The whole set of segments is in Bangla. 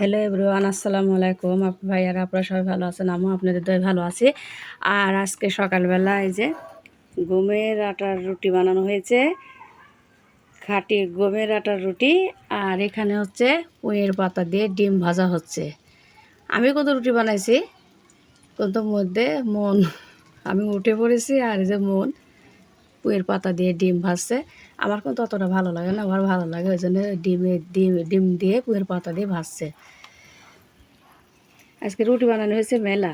হ্যালো এভরিওয়ান আসসালামু আলাইকুম আপু ভাইয়ারা, আপনারা সবাই ভালো আছেন? আমিও আপনাদের দয় ভালো আছি। আর আজকে সকালবেলা এই যে গমের আটার রুটি বানানো হয়েছে খাঁটি গমের আটার রুটি, আর এখানে হচ্ছে পুঁয়ের পাতা দিয়ে ডিম ভাজা হচ্ছে। আমি কত রুটি বানাইছি? কত মধ্যে মন। আমি উঠে পড়েছি আর এই যে মন। পুঁয়ের পাতা দিয়ে ডিম ভাজছে। আমার কিন্তু অতটা ভালো লাগে না, আমার ভালো লাগে ওই জন্য ডিমে, ডিম ডিম দিয়ে কুয়ের পাতা দিয়ে ভাজছে। আজকে রুটি বানানো হয়েছে মেলা।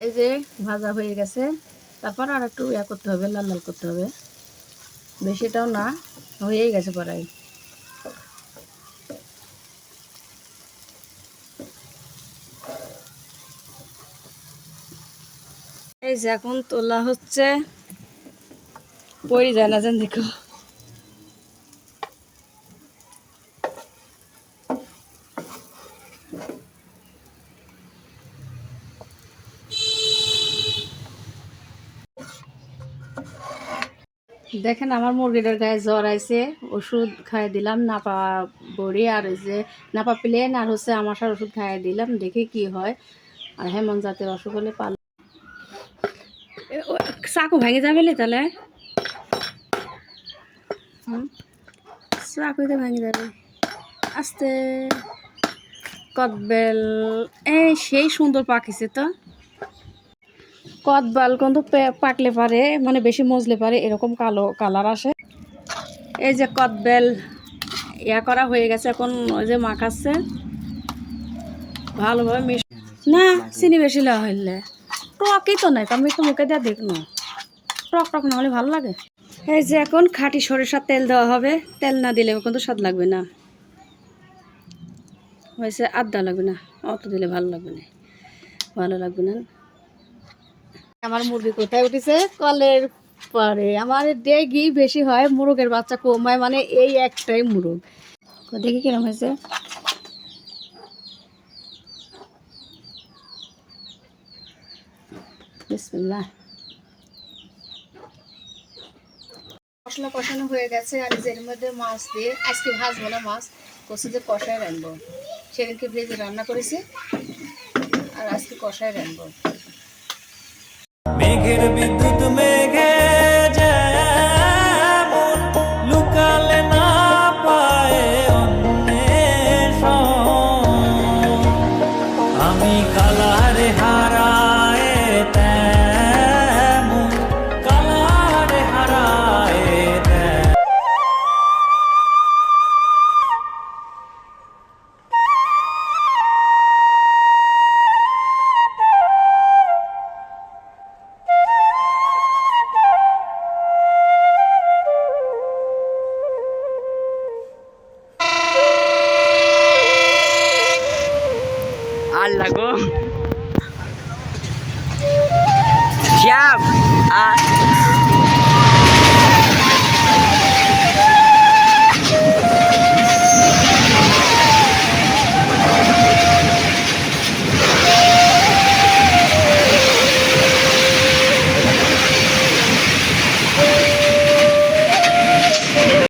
এই যে ভাজা হয়ে গেছে, তারপর আর একটু ইয়া করতে হবে, লাল লাল করতে হবে। বেশিটাও না, হয়েই গেছে প্রায়। এই যে এখন তোলা হচ্ছে। পরি যায় না যেন দেখো। দেখেন আমার মুরগিটার গায়ে জ্বর আইছে, ওষুধ খাইয়ে দিলাম, নাপা বড়ি আর যে নাপা প্লেন আর হচ্ছে আমাশার ওষুধ খাইয়ে দিলাম, দেখি কি হয়। আর হেমন জাতের অসুখ হলে পাল চাকু ভেঙে যাবে তাহলে? চাকুতে ভেঙে যাবে। আস্তে। কদবেল। এই সেই সুন্দর পাকিছে তো। কদবাল কিন্তু পাকলে পারে মানে বেশি মজলে পারে এরকম কালো কালার আসে। এই যে কদবেল ইয়া করা হয়ে গেছে এখন ওই যে মাখাচ্ছে। ভালোভাবে মিশ না চিনি বেশি হইলে। টকই তো নাই আমি তো মুখে দেওয়া দেখনো টক টক না হলে ভালো লাগে? এই যে এখন খাঁটি সরিষার তেল দেওয়া হবে। তেল না দিলে কিন্তু স্বাদ লাগবে না। হয়েছে আদা লাগবে না অত দিলে ভালো লাগবে না। ভালো লাগবে না। আমার মুরগি কোথায় উঠেছে? কলের পরে আমার ডেগি বেশি হয় মুরগের বাচ্চা কম হয় মানে এই একটাই মুরগ। দেখি কিরম হয়েছে? বিসমিল্লাহ। মশলা কষানো হয়ে গেছে আর এর মধ্যে মাছ দিয়ে, আজকে ভাজবো না মাছ, কষে যে কষায় রাখব সেদিনকে ভেজে রান্না করেছি, আর আজকে কষায় রাখব মেঘের বিদ্যুৎ মেঘে লাগো শ্যাম আর